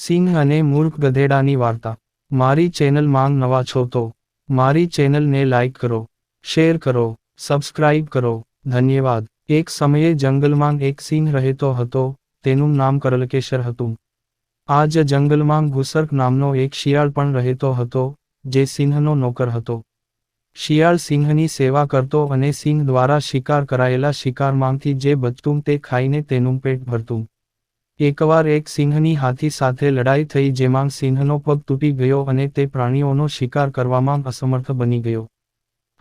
સિંહ અને મૂર્ખ ગધેડાની વાર્તા. મારી ચેનલ માંગ નવા છો તો, મારી ચેનલને લાઈક કરો શેર કરો સબસ્ક્રાઇબ કરો. ધન્યવાદ. એક સમયે જંગલમાં એક સિંહ રહેતો હતો, તેનું નામ કરલકેશર હતું. આ જ જંગલમાં ઘુસર્ક નામનો એક શિયાળ પણ રહેતો હતો, જે સિંહનો નોકર હતો. શિયાળ સિંહની સેવા કરતો અને સિંહ દ્વારા શિકાર કરાયેલા શિકારમાંથી જે બચતું તે ખાઈને તેનું પેટ ભરતું. એકવાર એક સિંહની હાથી સાથે લડાઈ થઈ જેમાં સિંહનો પગ તૂટી ગયો અને તે પ્રાણીઓનો શિકાર કરવામાં અસમર્થ બની ગયો.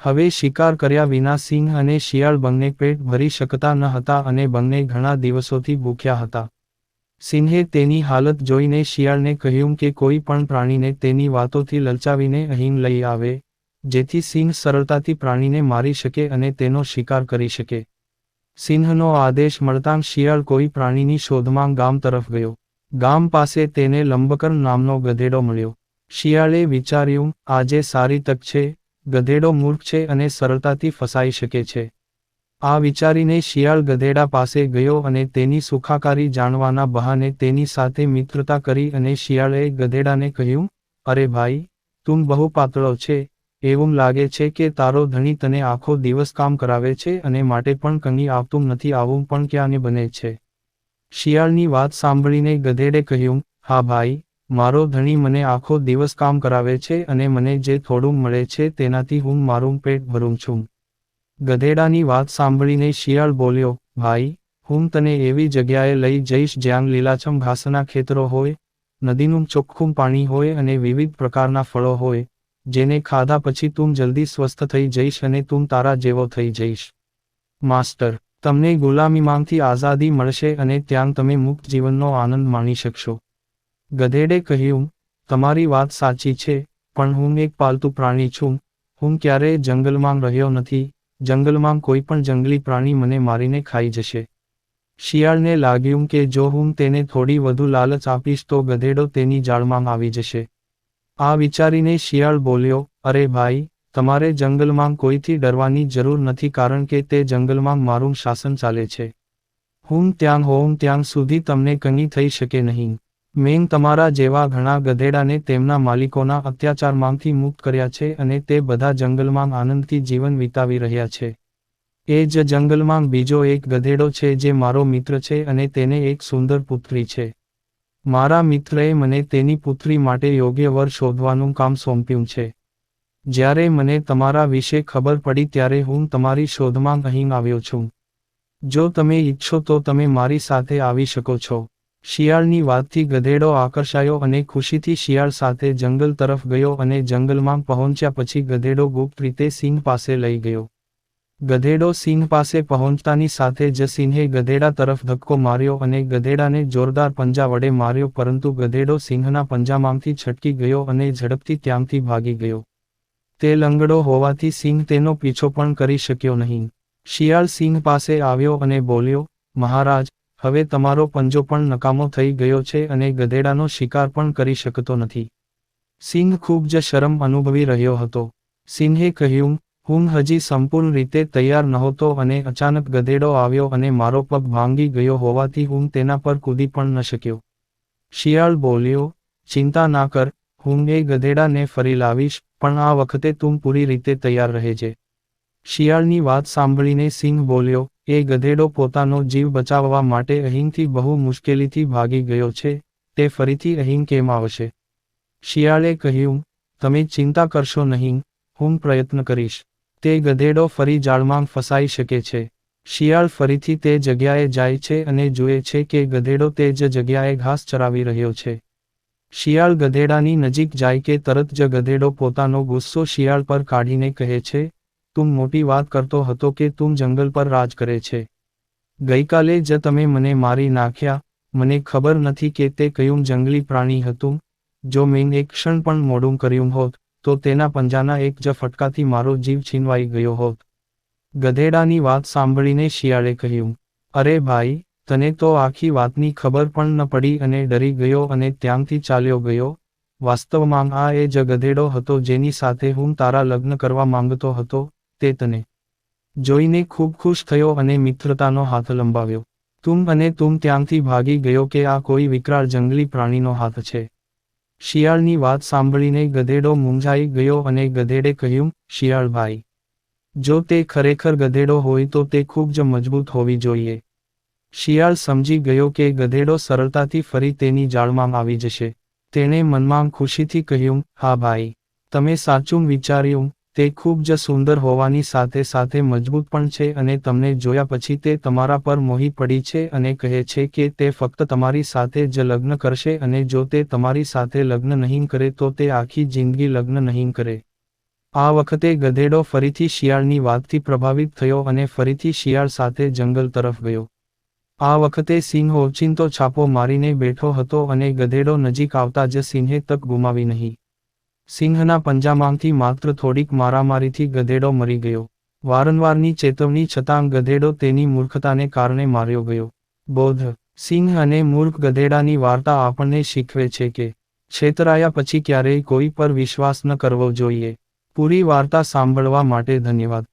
હવે શિકાર કર્યા વિના સિંહ અને શિયાળ બંને પેટ ભરી શકતા ન હતા અને બંને ઘણા દિવસોથી ભૂખ્યા હતા. સિંહે તેની હાલત જોઈને શિયાળને કહ્યું કે કોઈ પણ પ્રાણીને તેની વાતોથી લલચાવીને અહીં લઈ આવે, જેથી સિંહ સરળતાથી પ્રાણીને મારી શકે અને તેનો શિકાર કરી શકે. સિંહનો આદેશ મળતાં શિયાળ કોઈ પ્રાણીની શોધમાં ગામ તરફ ગયો. ગામ પાસે તેને લંબકર નામનો ગધેડો મળ્યો. શિયાળે વિચાર્યું, આજે સારી તક છે, ગધેડો મૂર્ખ છે અને સરળતાથી ફસાઈ શકે છે. આ વિચારીને શિયાળ ગધેડા પાસે ગયો અને તેની સુખાકારી જાણવાના બહાને તેની સાથે મિત્રતા કરી અને શિયાળે ગધેડાને કહ્યું, અરે ભાઈ, તું બહુ પાતળો છે એવું લાગે છે કે તારો ધણી તને આખો દિવસ કામ કરાવે છે અને માટે પણ કંઈ આવતું નથી, આવું પણ ક્યાંને બને છે? શિયાળની વાત સાંભળીને ગધેડે કહ્યું, હા ભાઈ, મારો ધણી મને આખો દિવસ કામ કરાવે છે અને મને જે થોડું મળે છે તેનાથી હું મારું પેટ ભરું છું. ગધેડાની વાત સાંભળીને શિયાળ બોલ્યો, ભાઈ, હું તને એવી જગ્યાએ લઈ જઈશ જ્યાં લીલાછમ ઘાસના ખેતરો હોય, નદીનું ચોખ્ખું પાણી હોય અને વિવિધ પ્રકારના ફળો હોય જેને ખાધા પછી તું જલ્દી સ્વસ્થ થઈ જઈશ અને તું તારા જેવો થઈ જઈશ. માસ્ટર, તમને ગુલામીમાંથી આઝાદી મળશે અને ત્યાં તમે મુક્ત જીવનનો આનંદ માણી શકશો. ગધેડે કહ્યું, તમારી વાત સાચી છે, પણ હું એક પાલતુ પ્રાણી છું. હું ક્યારેય જંગલમાં રહ્યો નથી. જંગલમાં કોઈ પણ જંગલી પ્રાણી મને મારીને ખાઈ જશે. શિયાળને લાગ્યું કે જો હું તેને થોડી વધુ લાલચ આપીશ તો ગધેડો તેની જાળમાં આવી જશે. આ વિચારીને શિયાળ બોલ્યો, અરે ભાઈ, તમારે જંગલમાં કોઈથી ડરવાની જરૂર નથી કારણ કે તે જંગલમાં મારું શાસન ચાલે છે. હું ત્યાં હોઉં ત્યાં સુધી તમને કંઈ થઈ શકે નહીં. મેં તમારા જેવા ઘણા ગધેડાને તેમના માલિકોના અત્યાચારમાંથી મુક્ત કર્યા છે અને તે બધા જંગલમાં આનંદથી જીવન વિતાવી રહ્યા છે. એ જ જંગલમાં બીજો એક ગધેડો છે જે મારો મિત્ર છે અને તેને એક સુંદર પુત્રી છે. મારા મિત્રએ મને તેની પુત્રી માટે યોગ્ય વર શોધવાનું કામ સોંપ્યું છે. જ્યારે મને તમારા વિશે ખબર પડી ત્યારે હું તમારી શોધમાં અહીં આવ્યો છું. જો તમે ઈચ્છો તો તમે મારી સાથે આવી શકો છો. શિયાળની વાતથી ગધેડો આકર્ષાયો અને ખુશીથી શિયાળ સાથે જંગલ તરફ ગયો અને જંગલમાં પહોંચ્યા પછી ગધેડો ગુપ્ત રીતે સિંહ પાસે લઈ ગયો. ગધેડો સિંહ પાસે પહોંચતાની સાથે જ સિંહે ગધેડા તરફ ધક્કો માર્યો અને ગધેડાને જોરદાર પંજા વડે માર્યો, પરંતુ ગધેડો સિંહના પંજામાંથી છટકી ગયો અને ઝડપથી ત્યાંથી ભાગી ગયો. તે લંગડો હોવાથી સિંહ તેનો પીછો પણ કરી શક્યો નહીં. શિયાળ સિંહ પાસે આવ્યો અને બોલ્યો, મહારાજ, હવે તમારો પંજો પણ નકામો થઈ ગયો છે અને ગધેડાનો શિકાર પણ કરી શકતો નથી. સિંહ ખૂબ જ શરમ અનુભવી રહ્યો હતો. સિંહે કહ્યું હું હજી સંપૂર્ણ રીતે તૈયાર નહોતો અને અચાનક ગધેડો આવ્યો અને મારો પગ ભાંગી ગયો હોવાથી હું તેના પર કૂદી પણ ન શક્યો. શિયાળ બોલ્યો, ચિંતા ના કર, હું એ ગધેડાને ફરી લાવીશ, પણ આ વખતે તું પૂરી રીતે તૈયાર રહેજે શિયાળની વાત સાંભળીને સિંહ બોલ્યો, એ ગધેડો પોતાનો જીવ બચાવવા માટે અહીંથી બહુ મુશ્કેલીથી ભાગી ગયો છે, તે ફરીથી અહીં કેમ આવશે? શિયાળે કહ્યું, તમે ચિંતા કરશો નહીં, હું પ્રયત્ન કરીશ. તે ગધેડો ફરી જાળમાં ફસાઈ શકે છે. શિયાળ ફરીથી તે જગ્યાએ જાય છે અને જુએ છે કે ગધેડો તે જ જગ્યાએ ઘાસ ચરાવી રહ્યો છે. શિયાળ ગધેડાની નજીક જાય કે તરત જ ગધેડો પોતાનો ગુસ્સો શિયાળ પર કાઢીને કહે છે, તું મોટી વાત કરતો હતો કે તું જંગલ પર રાજ કરે છે. ગઈકાલે જ તમે મને મારી નાખ્યા, મને ખબર નથી કે તે કયું જંગલી પ્રાણી હતું. જો મેં એક ક્ષણ પણ મોડું કર્યું હોત તો તેના પંજાના એક જ ફટકાથી મારો જીવ છીનવાઈ ગયો હોત. ગધેડાની વાત સાંભળીને શિયાળે કહ્યું, અરે ભાઈ, તને તો આખી વાતની ખબર પણ ન પડી અને ડરી ગયો અને ત્યાંથી ચાલ્યો ગયો. વાસ્તવમાં આ એ જ ગધેડો હતો જેની સાથે હું તારા લગ્ન કરવા માંગતો હતો, તે તને. જોઈને ખૂબ ખુશ થયો અને મિત્રતાનો હાથ લંબાવ્યો. તુમ અને તુમ ત્યાંથી ભાગી ગયો કે આ કોઈ વિકરાળ જંગલી પ્રાણીનો હાથ છે? શિયાળની વાત સાંભળીને ગધેડો મૂંઝાઈ ગયો અને ગધેડે કહ્યું, શિયાળભાઈ, જો તે ખરેખર ગધેડો હોય તો તે ખૂબ જ મજબૂત હોવી જોઈએ. શિયાળ સમજી ગયો કે ગધેડો સરળતાથી ફરી તેની જાળમાં આવી જશે. તેણે મનમાં ખુશીથી કહ્યું, હા ભાઈ, તમે સાચું વિચાર્યું તે ખૂબ જ સુંદર હોવાની સાથે સાથે મજબૂત પણ છે અને તમને જોયા પછી તે તમારા પર મોહી પડી છે અને કહે છે કે તે ફક્ત તમારી સાથે જ લગ્ન કરશે અને જો તે તમારી સાથે લગ્ન નહીં કરે તો તે આખી જિંદગી લગ્ન નહીં કરે. આ વખતે ગધેડો ફરીથી શિયાળની વાતથી પ્રભાવિત થયો અને ફરીથી શિયાળ સાથે જંગલ તરફ ગયો. આ વખતે સિંહ ઓચિંતો છાપો મારીને બેઠો હતો અને ગધેડો નજીક આવતા જ સિંહે તક ગુમાવી નહીં. સિંહના પંજામાંથી માત્ર થોડીક મારામારીથી ગધેડો મરી ગયો. વારંવારની ચેતવણી છતાં ગધેડો તેની મૂર્ખતાને કારણે માર્યો ગયો. બોધ. સિંહ અને મૂર્ખ ગધેડાની વાર્તા આપણને શીખવે છે કે, છેતરાયા પછી ક્યારેય કોઈ પર વિશ્વાસ ન કરવો જોઈએ. પૂરી વાર્તા સાંભળવા માટે ધન્યવાદ.